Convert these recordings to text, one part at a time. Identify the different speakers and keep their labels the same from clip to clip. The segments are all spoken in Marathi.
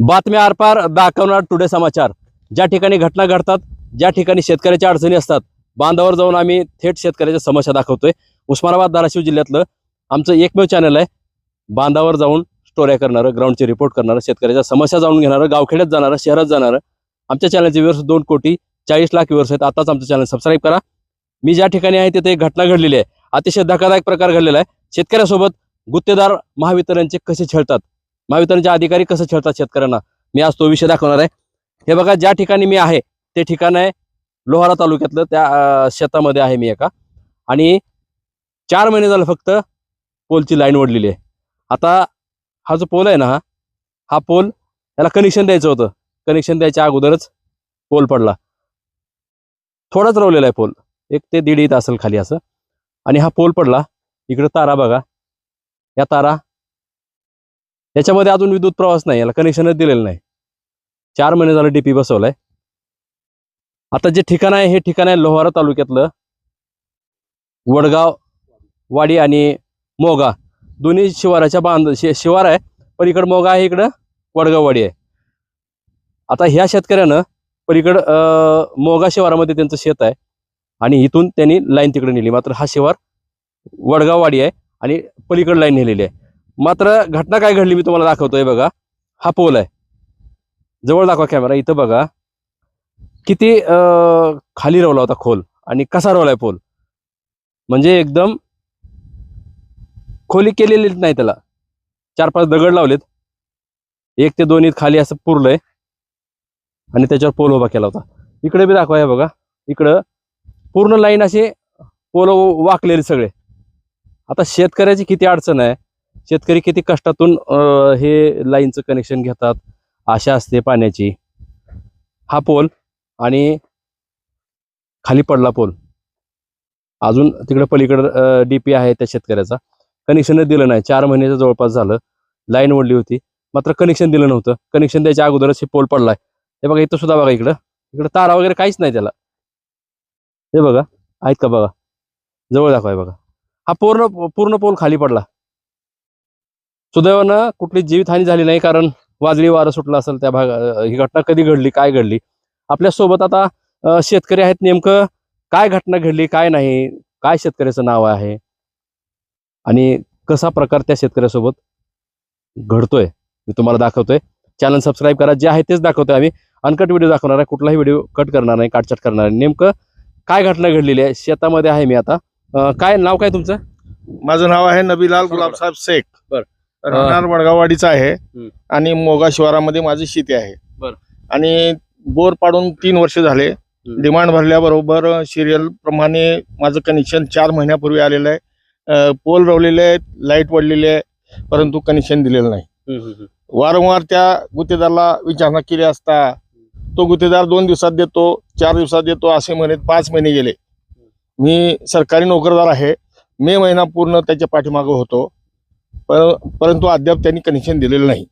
Speaker 1: बातम्या आरपार दाखवणार टुडे समाचार. ज्या ठिकाणी घटना घडतात ज्या ठिकाणी शेतकऱ्याच्या अडचणी असतात बांधावर जाऊन आम्ही थेट शेतकऱ्याच्या समस्या दाखवतोय. उस्मानाबाद धाराशिव जिल्ह्यातलं आमचं एकमेव चॅनल आहे. बांधावर जाऊन स्टोऱ्या करणारं ग्राउंडचे रिपोर्ट करणारं शेतकऱ्याच्या समस्या जाणून घेणारं गावखेड्यात जाणारं शहरात जाणारं आमच्या चॅनलचे व्ह्यूअर्स दोन कोटी चाळीस लाख व्ह्यूअर्स आहेत. आताच आमचं चॅनल सबस्क्राईब करा. मी ज्या ठिकाणी आहे तिथे एक घटना घडलेली आहे. अतिशय धक्कादायक प्रकार घडलेला आहे. शेतकऱ्यासोबत गुत्तेदार महावितरणचे कसे छेळतात? महावितरणचे अधिकारी कसं छेडतात शेतकऱ्यांना? मी आज तो विषय दाखवणार आहे. हे बघा ज्या ठिकाणी मी आहे ते ठिकाण आहे लोहारा तालुक्यातलं. त्या शेतामध्ये आहे मी एका. आणि चार महिने झालं फक्त पोलची लाईन ओढलेली आहे. आता हा जो पोल आहे ना हा हा पोल याला कनेक्शन द्यायचं होतं. कनेक्शन द्यायच्या अगोदरच पोल पडला. थोडाच रवलेला आहे पोल. एक ते दीड इथं असेल खाली असं. आणि हा पोल पडला. इकडं तारा बघा. या तारा याच्यामध्ये अजून विद्युत प्रवास नाही याला कनेक्शनच दिलेलं नाही. चार महिने झालं डीपी बसवलाय. आता जे ठिकाण आहे हे ठिकाण आहे लोहारा तालुक्यातलं वडगाव वाडी आणि मोगा. दोन्ही शिवाराच्या बांध शिवार आहे पलीकडं मोगा आहे इकडं वडगाव वाडी आहे. आता ह्या शेतकऱ्यानं पलीकडं अं, मोगा शिवारामध्ये त्यांचं शेत आहे आणि इथून त्यांनी लाईन तिकडे नेली. मात्र हा शिवार वडगाव वाडी आहे आणि पलीकडं लाईन नेलेली आहे. मात्र घटना काय घडली मी तुम्हाला दाखवतोय बघा. हा पोल आहे. जवळ दाखवा कॅमेरा इथं बघा. किती अं, खाली रवला होता खोल आणि कसा रवलाय पोल? म्हणजे एकदम खोली केलेली नाही त्याला. चार पाच दगड लावलेत. एक ते दोन खाली असं पुरलंय. आणि त्याच्यावर पोल उभा केला होता. इकडे बी दाखवा हे बघा. इकडं पूर्ण लाईन असे पोल वाकलेले सगळे. आता शेतकऱ्याची किती अडचण आहे. शेतकरी किती कष्टातून हे लाईनचं कनेक्शन घेतात आशा असते पाण्याची. हा पोल आणि खाली पडला पोल. अजून तिकडे पलीकडं डीपी आहे त्या शेतकऱ्याचा. कनेक्शनच दिलं नाही. चार महिन्याचं जवळपास झालं. लाईन ओढली होती. मात्र कनेक्शन दिलं नव्हतं. कनेक्शन द्यायच्या अगोदरच हे पोल पडलाय. हे बघा इथं सुद्धा बघा इकडं. इकडं तारा वगैरे काहीच नाही त्याला. हे बघा. आहेत का बघा? जवळ दाखवाय बघा. हा पूर्ण पूर्ण पोल खाली पडला. सुदैवानं कुठली जीवितहानी झाली नाही कारण वादळी वारं सुटलं असेल त्या भाग ही घटना कधी घडली काय घडली? आपल्यासोबत आता शेतकरी आहेत नेमकं काय घटना घडली काय नाही काय शेतकऱ्याचं नाव आहे? आणि कसा प्रकार त्या शेतकऱ्यासोबत घडतोय? मी तुम्हाला दाखवतोय. चॅनल सबस्क्राईब करा जे आहे तेच दाखवतोय आम्ही. अनकट व्हिडिओ दाखवणार आहे कुठलाही व्हिडिओ कट करणार नाही काटछाट करणार नाही. नेमकं काय घटना घडलेली आहे? शेतामध्ये आहे मी आता. काय नाव काय तुमचं?
Speaker 2: माझं नाव आहे नबीलाल. गुलाबसाहेब शेख.
Speaker 1: बर.
Speaker 2: राहणार वडगाववाडीचा आहे. आणि मोगा शिवारामध्ये माझी शेती आहे. आणि बोर पाडून तीन वर्ष झाले. डिमांड भरल्याबरोबर सिरियल प्रमाणे माझं कनेक्शन चार महिन्यापूर्वी आलेलं आहे. पोल रवलेले आहेत लाइट वडलेली आहे परंतु कनेक्शन दिलेलं नाही. वारंवार त्या गुत्तेदाराला विचारणा केली असता तो गुत्तेदार दोन दिवसात देतो चार दिवसात देतो असे म्हणत पाच महिने गेले. मी सरकारी नोकरदार आहे. मे महिना पूर्ण त्याच्या पाठीमागं होतो. पर परंतु अद्याप त्यांनी कनेक्शन दिलेलं नाही.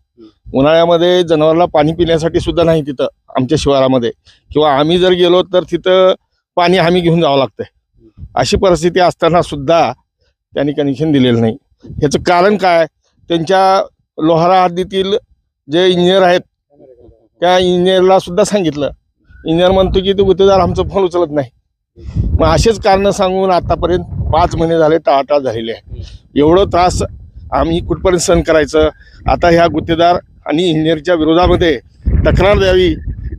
Speaker 2: उन्हाळ्यामध्ये जनावराला पाणी पिण्यासाठी सुद्धा नाही तिथं आमच्या शिवारामध्ये. किंवा आम्ही जर गेलो तर तिथं पाणी आम्ही घेऊन जावं लागतंय. अशी परिस्थिती असताना सुद्धा त्यांनी कनेक्शन दिलेलं नाही. ह्याचं कारण काय? त्यांच्या लोहारा हद्दीतील जे इंजिनियर आहेत त्या इंजिनियरला सुद्धा सांगितलं. इंजिनियर म्हणतो की तो गुत्तेदार आमचं फोन उचलत नाही. मग असेच कारणं सांगून आतापर्यंत पाच महिने झाले टाळाटाळ झालेले आहे. एवढं त्रास आम्ही कुठपर्यंत सहन करायचं? आता ह्या गुत्तेदार आणि इंजिनियरच्या विरोधामध्ये तक्रार द्यावी.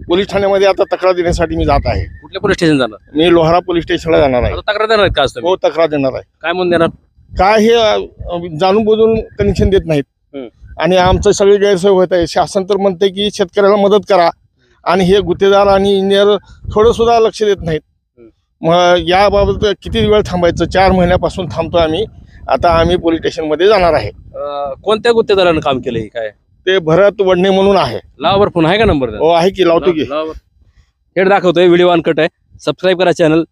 Speaker 2: पोलीस ठाण्यामध्ये आता तक्रार देण्यासाठी मी जात आहे.
Speaker 1: कुठल्या पोलीस स्टेशन जाणार?
Speaker 2: मी लोहारा पोलीस स्टेशनला जाणार आहे.
Speaker 1: तक्रार देणार आहेत का आज तुम्ही?
Speaker 2: हो तक्रार देणार आहे.
Speaker 1: काय म्हणून देणार?
Speaker 2: काय हे अं, जाणून बुजून कनेक्शन देत नाहीत. आणि आमचं सगळी गैरसोय होत आहे. शासन तर म्हणते की शेतकऱ्याला मदत करा. आणि हे गुत्तेदार आणि इंजिनियर थोडं सुद्धा लक्ष देत नाहीत. मग याबाबत किती वेळ थांबायचं? चार महिन्यापासून थांबतो आम्ही. आता आम्ही पोलीस स्टेशनमध्ये जाणार आहे.
Speaker 1: अं, कोणत्या गुत्तेदारानं काम केलं हे काय?
Speaker 2: ते भरत वडणे म्हणून आहे.
Speaker 1: लावावर फोन आहे का नंबर
Speaker 2: हो आहे की लावतो की.
Speaker 1: हेड दाखवतोय व्हिडिओ अनकट आहे. सबस्क्राईब करा चॅनल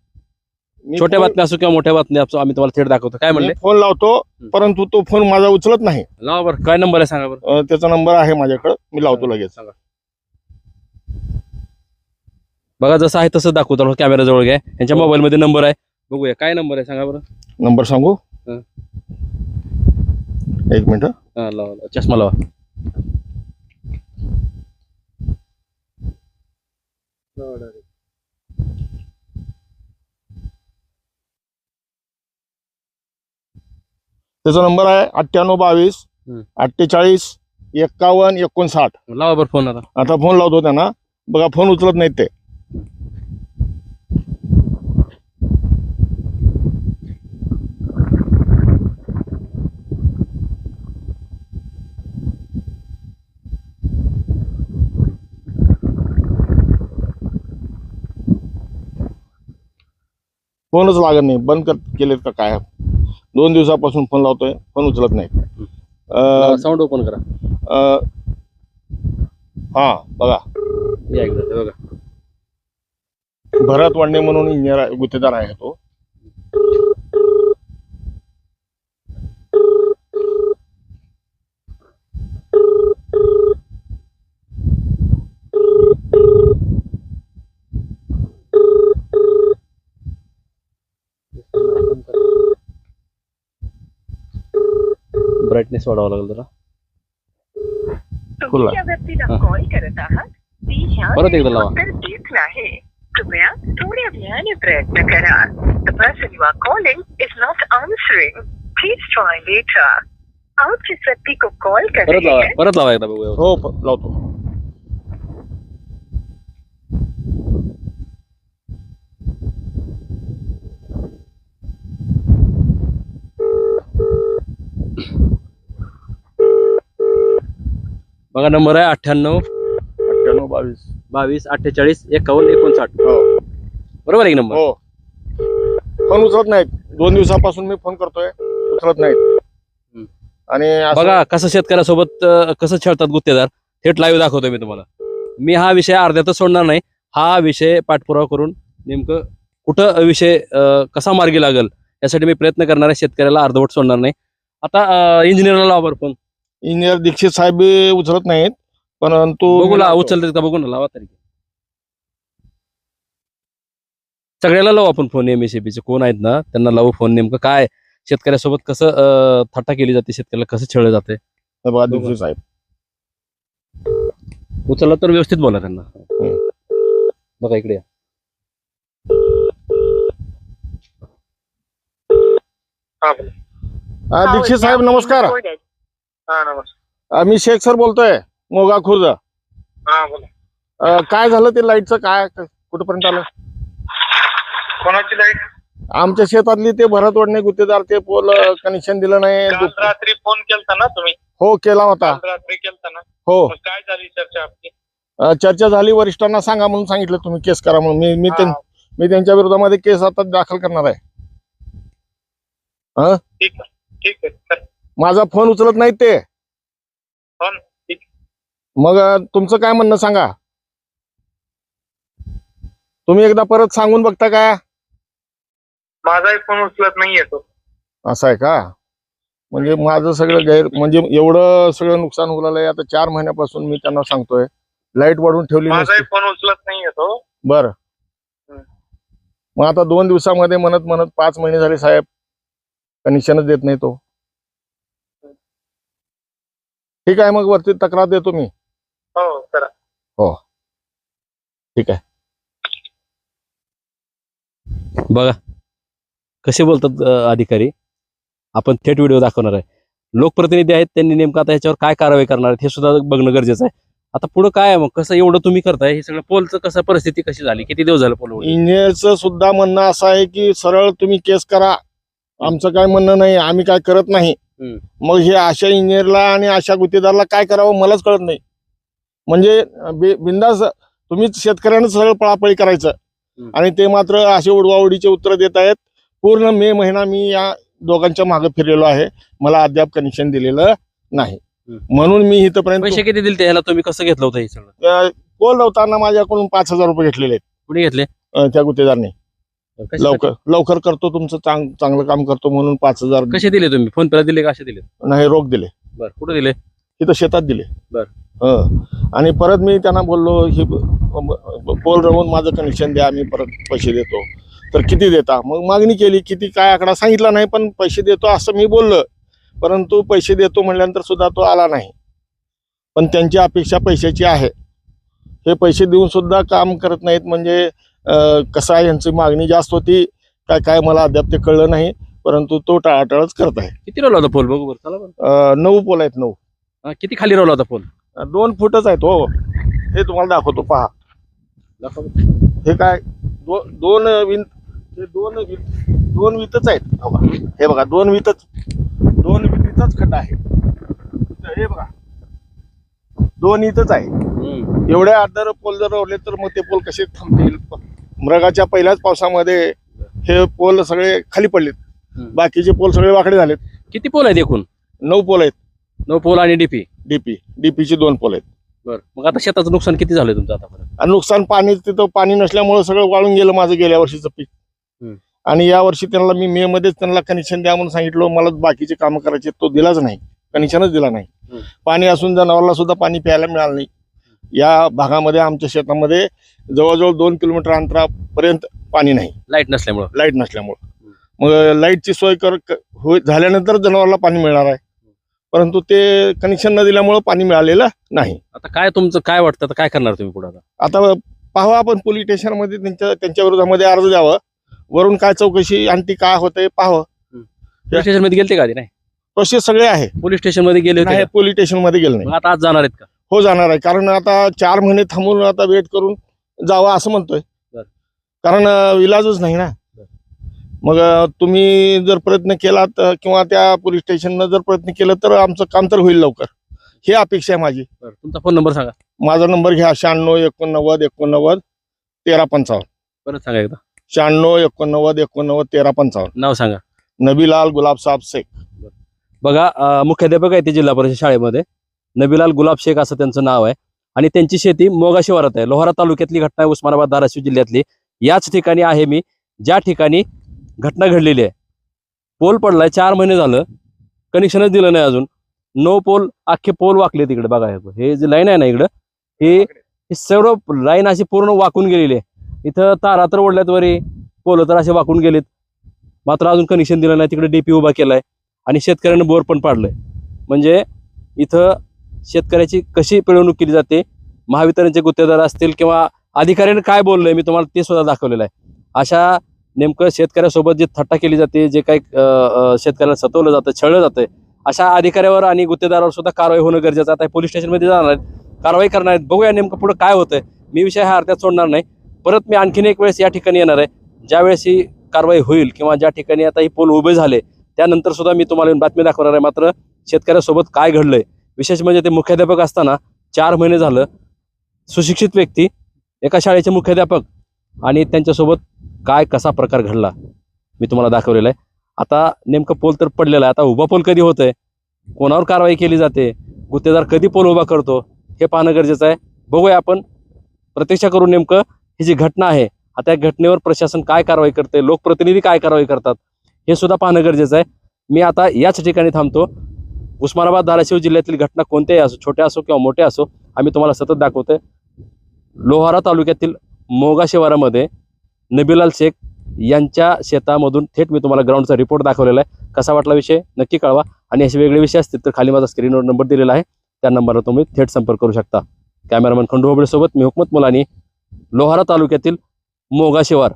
Speaker 2: मी
Speaker 1: छोट्या
Speaker 2: फोन-
Speaker 1: बातम्या असो किंवा मोठ्या बातम्या असो आम्ही तुम्हाला थेट दाखवतो. काय म्हणले?
Speaker 2: मी फोन लावतो परंतु तो फोन माझा उचलत नाही.
Speaker 1: लावा बरं काय नंबर आहे सांगा बरं.
Speaker 2: अं, त्याचा नंबर आहे माझ्याकडे. मी लावतो लगेच.
Speaker 1: सांगा. बघा जसं आहे तसं दाखवतो. कॅमेरा जवळ घ्या. यांच्या
Speaker 2: हो.
Speaker 1: मोबाईल मध्ये नंबर आहे. बघूया. काय नंबर आहे? सांगा बरं.
Speaker 2: नंबर सांगू?
Speaker 1: हं.
Speaker 2: एक मिनिट.
Speaker 1: चष्मा लावा.
Speaker 2: त्याचा नंबर आहे अठ्ठ्याण्णव बावीस अठ्ठेचाळीस एक्कावन्न एकोणसाठ.
Speaker 1: लावा बरं फोन आता.
Speaker 2: आता फोन लावतो त्यांना. बघा फोन उचलत नाहीत ते. फोनच लागत नाही. बंद कर केलेत का काय? दोन दिवसापासून फोन लावतोय फोन उचलत नाही.
Speaker 1: साऊंड ओपन करा.
Speaker 2: हा बघा.
Speaker 1: बघा.
Speaker 2: भरत वांडे म्हणून इंजिनियर गुत्तेदार आहे तो.
Speaker 1: ब्राईटनेस वाढवावा लागेल जरा.
Speaker 3: तुम्ही ज्या व्यक्तीला
Speaker 1: हा.
Speaker 3: कॉल करत आहात. ती ह्या
Speaker 1: परत एकदा लावा.
Speaker 3: उत्तर देत नाही. कृपया थोड्या वेळाने प्रयत्न करा. The person you are calling is not answering please try later आप जिस व्यक्ति को कॉल कर
Speaker 1: परत
Speaker 3: रहे
Speaker 1: लावा.
Speaker 3: हैं
Speaker 1: परत लावा एकदा बघूया.
Speaker 2: हो प- लावतो.
Speaker 1: बघा नंबर आहे अठ्ठ्याण्णव.
Speaker 2: अठ्ठ्याण्णव बावीस.
Speaker 1: बावीस अठ्ठेचाळीस एकावन्न एकोणसाठ.
Speaker 2: हो.
Speaker 1: बरोबर आहे की नंबर?
Speaker 2: हो. फोन उचलत नाहीत. दोन दिवसापासून मी फोन करतोय. उचलत नाहीत. आणि असं-
Speaker 1: बघा कसं शेतकऱ्यासोबत अं, कसं छळतात गुत्तेदार थेट लाईव्ह दाखवतोय मी तुम्हाला. मी हा विषय अर्ध्यातच सोडणार नाही. हा विषय पाठपुरावा करून नेमकं कुठं विषय अं, कसा मार्गी लागल यासाठी मी प्रयत्न करणार आहे. शेतकऱ्याला अर्धवट सोडणार नाही. आता इंजिनियरला लावा बरं फोन
Speaker 2: इंजिनियर दीक्षित साहेब उचलत नाहीत परंतु
Speaker 1: बघू ला. उचलतात का बघू ना लावा तरी. सगळ्याला लावू आपण फोन एमएससीबी चे. कोण आहेत ना त्यांना लावू फोन नेमकं काय? शेतकऱ्यासोबत कसं अं, थट्टा केली जाते शेतकऱ्याला कसं छळलं जाते?
Speaker 2: हे बघा दीक्षित साहेब.
Speaker 1: उचलला तर व्यवस्थित बोला त्यांना. बघा इकडे या.
Speaker 2: हा, दीक्षित साहेब नमस्कार.
Speaker 4: हा नमस्कार.
Speaker 2: मी शेख सर बोलतोय मोगा खुर्द.
Speaker 4: हा बोला.
Speaker 2: अ, काय झालं ते लाईटचं? काय कुठपर्यंत आलं?
Speaker 4: कोणाची लाइट?
Speaker 2: आमच्या शेतातली ते भरत वडणे गुत्तेदार ते पोल कनेक्शन दिलं नाही.
Speaker 4: काल रात्री फोन केलता ना तुम्ही?
Speaker 2: हो केला होता.
Speaker 4: काल रात्री केलता ना?
Speaker 2: हो.
Speaker 4: मग काय झाली चर्चा आपली?
Speaker 2: अ, चर्चा झाली वरिष्ठांना सांगा म्हणून सांगितलं तुम्ही केस करा म्हणून. मी मी त्यां-
Speaker 4: हा,
Speaker 2: मी त्यांच्या विरोधामध्ये केस आता दाखल करणार आहे.
Speaker 4: ठीक आहे ठीक आहे.
Speaker 2: माझा फोन उचलत नाहीत ते. मग तुमचं काय म्हणणं सांगा. तुम्ही एकदा परत सांगून बघता का?
Speaker 4: माझाही फोन उचलत नाहीये तो.
Speaker 2: असं आहे का? म्हणजे माझं सगळं गैर म्हणजे एवढं सगळं नुकसान आहे आता चार महिन्यापासून मी त्यांना सांगतोय. लाइट वाढवून ठेवली
Speaker 4: माझाही फोन उचलत नाहीये तो.
Speaker 2: बरं. मग आता दोन दिवसामध्ये म्हणत म्हणत पाच महिने झाले साहेब. कनेक्शनच देत नाही तो. ठीक आहे मग वरती तक्रार देतो मी.
Speaker 4: हो करा.
Speaker 2: ठीक आहे.
Speaker 1: बघा कसे बोलतात अधिकारी? आपण थेट व्हिडिओ दाखवणार आहे. लोकप्रतिनिधी आहेत त्यांनी नेमकं आता ह्याच्यावर काय कारवाई करणार आहेत हे सुद्धा बघणं गरजेचं आहे. आता पुढं काय आहे मग? कसं एवढं तुम्ही करताय? हे सगळं पोलचं कसं परिस्थिती कशी झाली? किती दिवस झालं पोल
Speaker 2: इंजिनियरचं सुद्धा म्हणणं असं आहे की सरळ तुम्ही केस करा. आमचं काय म्हणणं नाही आम्ही काय करत नाही. मग हे अशा इंजिनियरला आणि अशा गुत्तेदारला काय करावं मलाच कळत नाही. म्हणजे बिंदास तुम्हीच शेतकऱ्यांना सरळ पळापळी करायचं. आणि ते मात्र असे उडवाउडीचे उत्तर देत आहेत. पूर्ण मे महिना मी या दोघांच्या मागे फिरलेलो आहे. मला अद्याप कनेक्शन दिलेलं नाही. म्हणून मी इथपर्यंत
Speaker 1: पैसे किती दिले ह्याला तुम्ही? कसं घेतलं होतं हे सगळं?
Speaker 2: पोल लावताना माझ्याकडून पाच हजार रुपये घेतलेले आहेत.
Speaker 1: कुणी घेतले?
Speaker 2: त्या गुत्तेदारने. लवकर लवकर करतो तुमचं चांग चांगलं काम करतो म्हणून पाच हजार
Speaker 1: कसे दिले तुम्ही? फोन पेला दिले का? असे दिले?
Speaker 2: नाही रोख दिले.
Speaker 1: बरं कुठे दिले?
Speaker 2: तिथं शेतात दिले.
Speaker 1: बर.
Speaker 2: हं. आणि परत मी त्यांना बोललो ही पोल रवून माझं कनेक्शन द्या मी परत पैसे देतो. तर किती देता? मग मागणी केली किती काय आकडा सांगितला नाही पण पैसे देतो असं मी बोललो. परंतु पैसे देतो म्हणल्यानंतर सुद्धा तो आला नाही. पण त्यांची अपेक्षा पैशाची आहे. हे पैसे देऊन सुद्धा काम करत नाहीत म्हणजे कसं आहे यांची मागणी जास्त होती काय काय मला अद्याप ते कळलं नाही परंतु तो टाळाटाळच करत आहे.
Speaker 1: किती रोवला होता पोल बघू बरं चला बरं.
Speaker 2: अं, नऊ पोल आहेत नऊ.
Speaker 1: हा, किती खाली रोवला होता पोल
Speaker 2: दोन फुटच आहेत हो. हे तुम्हाला दाखवतो पहा.
Speaker 1: दाखवा बरं.
Speaker 2: हे काय दो, दोन विंत हे दोन विंत दोन वितच आहेत हो? हे बघा दोन वितच दोन वितीचाच खड्डा आहे. इथं हे बघा दोन इथंच आहे.
Speaker 1: हम्म.
Speaker 2: एवढे आदर पोल जर रोवले तर मग ते पोल कसे थांबतील? मृगाच्या पहिल्याच पावसामध्ये हे पोल सगळे खाली पडलेत. बाकीचे पोल सगळे वाकडे झालेत.
Speaker 1: किती पोल आहेत एकूण?
Speaker 2: नऊ पोल आहेत.
Speaker 1: नऊ पोल आणि डीपी
Speaker 2: डीपी डीपीचे दोन पोल आहेत.
Speaker 1: बरं. मग आता शेताचं नुकसान किती झालंय तुमचं
Speaker 2: आणि नुकसान पाणी तिथं पाणी नसल्यामुळे सगळं वाळून गेलं माझं गेल्या वर्षीचं पीक. आणि या वर्षी त्यांना मी मे मध्येच त्यांना कनेक्शन द्या म्हणून सांगितलं. मला बाकीचे कामं करायचे तो दिलाच नाही. कनेक्शनच दिला नाही. पाणी असून जनावरला सुद्धा पाणी प्यायला मिळालं नाही. या भागामध्ये आमच्या शेतामध्ये जवळजवळ दोन किलोमीटर अंतरापर्यंत पाणी नाही.
Speaker 1: लाइट नसल्यामुळं.
Speaker 2: लाइट नसल्यामुळं. मग लाईटची सोय कर होय झाल्यानंतर जनावरला पाणी मिळणार आहे. परंतु ते कनेक्शन न दिल्यामुळं पाणी मिळालेलं नाही.
Speaker 1: आता काय तुमचं काय वाटतं? आता काय करणार तुम्ही पुढे आता?
Speaker 2: पाहावं आपण पोलीस स्टेशनमध्ये त्यांच्या त्यांच्या विरोधामध्ये अर्ज द्यावं. वरून काय चौकशी आणि ती काय होतंय पाहावं.
Speaker 1: पोलीस स्टेशनमध्ये गेलते का आधी? नाही.
Speaker 2: प्रोसेस सगळे आहे.
Speaker 1: पोलीस स्टेशनमध्ये गेले होते
Speaker 2: नाही? पोलीस स्टेशनमध्ये गेलं नाही.
Speaker 1: आता आज जाणार आहेत का?
Speaker 2: हो जाणार आहे. कारण आता चार महिने थांबून आता वेट करून जावं असं म्हणतोय. कारण इलाजच नाही ना. मग तुम्ही जर प्रयत्न केला तर किंवा त्या पोलीस स्टेशननं जर प्रयत्न केला तर आमचं काम तर होईल लवकर. ही अपेक्षा आहे माझी.
Speaker 1: तुमचा फोन नंबर सांगा.
Speaker 2: माझा नंबर घ्या शहाण्णव एकोणनव्वद एकोणनव्वद तेरा पंचावन्न.
Speaker 1: परत सांगा एकदा.
Speaker 2: शहाण्णव एकोणनव्वद एकोणनव्वद तेरा पंचावन्न.
Speaker 1: नाव सांगा.
Speaker 2: नबीलाल गुलाबसाब शेख.
Speaker 1: बघा मुख्याध्यापक आहे ते जिल्हा परिषद शाळेमध्ये. नबीलाल गुलाब शेख असं त्यांचं नाव आहे. आणि त्यांची शेती मोगा शिवारात आहे. लोहारा तालुक्यातली घटना आहे उस्मानाबाद धाराशिव जिल्ह्यातली. याच ठिकाणी आहे मी ज्या ठिकाणी घटना घडलेली आहे. पोल पडलाय चार महिने झालं. कनेक्शनच दिलं नाही अजून. नो पोल अख्खे पोल वाकले तिकडे. बघा हे. हे जे लाईन आहे ना इकडं हे सर्व लाईन अशी पूर्ण वाकून गेलेली आहे. इथं तारा तर ओढल्यात वरी पोल तर असे वाकून गेलेत. मात्र अजून कनेक्शन दिलं नाही. तिकडे डीपी उभा केलाय. आणि शेतकऱ्यानं बोर पण पाडलंय. म्हणजे इथं शेतकऱ्याची कशी पिळवणूक केली जाते? महावितरणचे गुत्तेदार असतील किंवा अधिकाऱ्याने काय बोललंय? मी तुम्हाला ते सुद्धा दाखवलेलं आहे. अशा नेमकं शेतकऱ्यासोबत जी थट्टा केली जाते जे काही शेतकऱ्याला सतवलं जातं छळलं जातं अशा अधिकाऱ्यावर आणि गुत्तेदारावर सुद्धा कारवाई होणं गरजेचं आता पोलीस स्टेशनमध्ये जाणार आहेत. कारवाई करणार आहेत. बघूया नेमकं पुढं काय होतंय. मी विषय हा अर्ध्यात सोडणार नाही. परत मी आणखीन एक वेळेस या ठिकाणी येणार आहे. ज्यावेळेस ही कारवाई होईल किंवा ज्या ठिकाणी आता ही पोल उभे झाले त्यानंतर सुद्धा मी तुम्हाला बातमी दाखवणार आहे. मात्र शेतकऱ्यासोबत काय घडलंय? विशेष म्हणजे ते मुख्याध्यापक असताना चार महिने झालं. सुशिक्षित व्यक्ती एका शाळेचे मुख्याध्यापक आणि त्यांच्यासोबत काय कसा प्रकार घडला मी तुम्हाला दाखवलेला आहे. आता नेमकं पोल तर पडलेला आहे. आता उभा पोल कधी होतंय? कोणावर कारवाई केली जाते? गुत्तेदार कधी पोल उभा करतो? हे पाहणं गरजेचं आहे. बघूया आपण. प्रतीक्षा करून नेमकं ही जी घटना आहे आता या घटनेवर प्रशासन काय कारवाई करते लोकप्रतिनिधी काय कारवाई करतात? हे सुद्धा पाहणं गरजेचं आहे. मी आता याच ठिकाणी थांबतो. उस्मानाबाद धाराशिव जिल्ह्यातील घटना कोणत्याही असो छोट्या असो किंवा मोठ्या असो आम्ही तुम्हाला सतत दाखवतोय. लोहारा तालुक्यातील मोगा शिवारामध्ये नबीलाल शेख यांच्या शेतामधून थेट मी तुम्हाला ग्राउंडचा रिपोर्ट दाखवलेला आहे. कसा वाटला विषय? नक्की कळवा. आणि असे वेगळे विषय असतील तर खाली माझा स्क्रीनवर नंबर दिलेला आहे. त्या नंबरवर तुम्ही थेट संपर्क करू शकता. कॅमेरामॅन खंडू होबळेसोबत मी हुकमत मुलानी लोहारा तालुक्यातील मोगा शिवार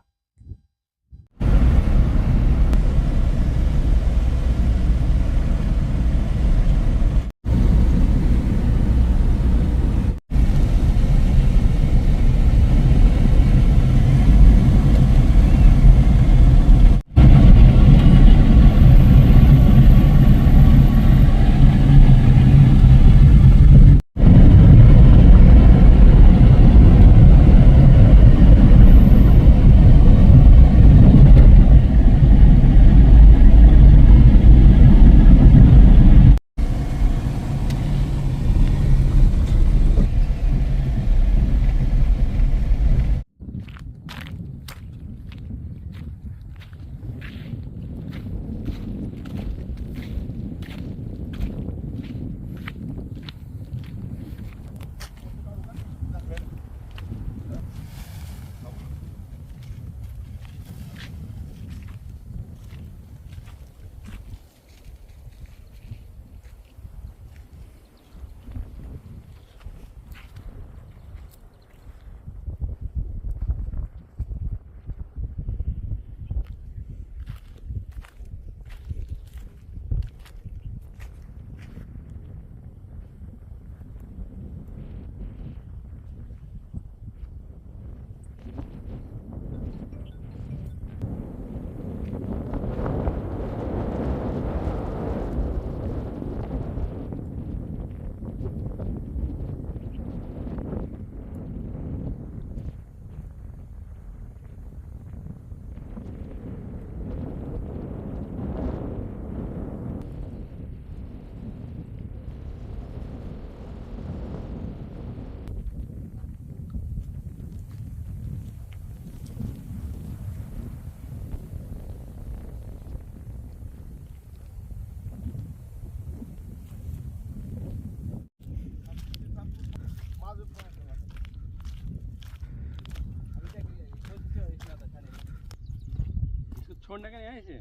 Speaker 1: छोड़ने का नहीं है इसे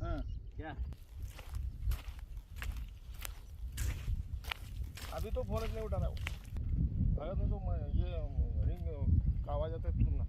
Speaker 2: हाँ
Speaker 1: क्या
Speaker 2: अभी तो फोन नहीं उठा रहा वो अगर नहीं तो मैं ये रिंग का आवाज आता है सुनना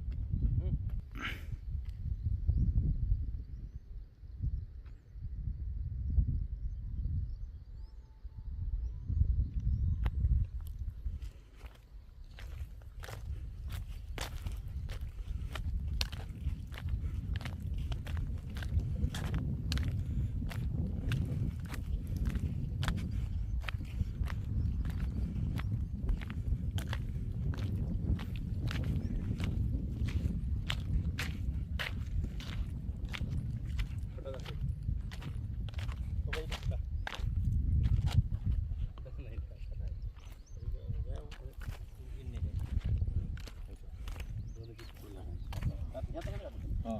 Speaker 2: हाँ।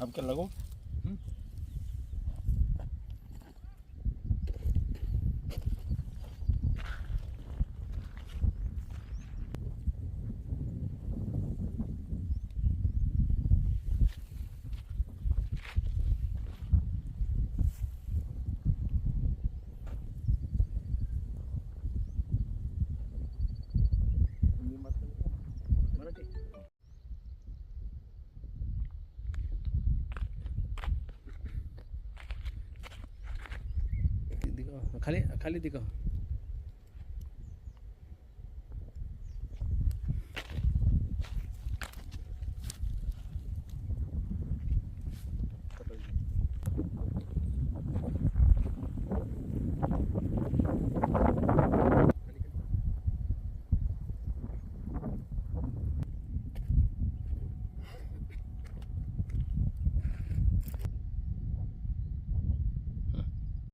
Speaker 2: अब क्या लगो?
Speaker 1: खाली खाली दिखा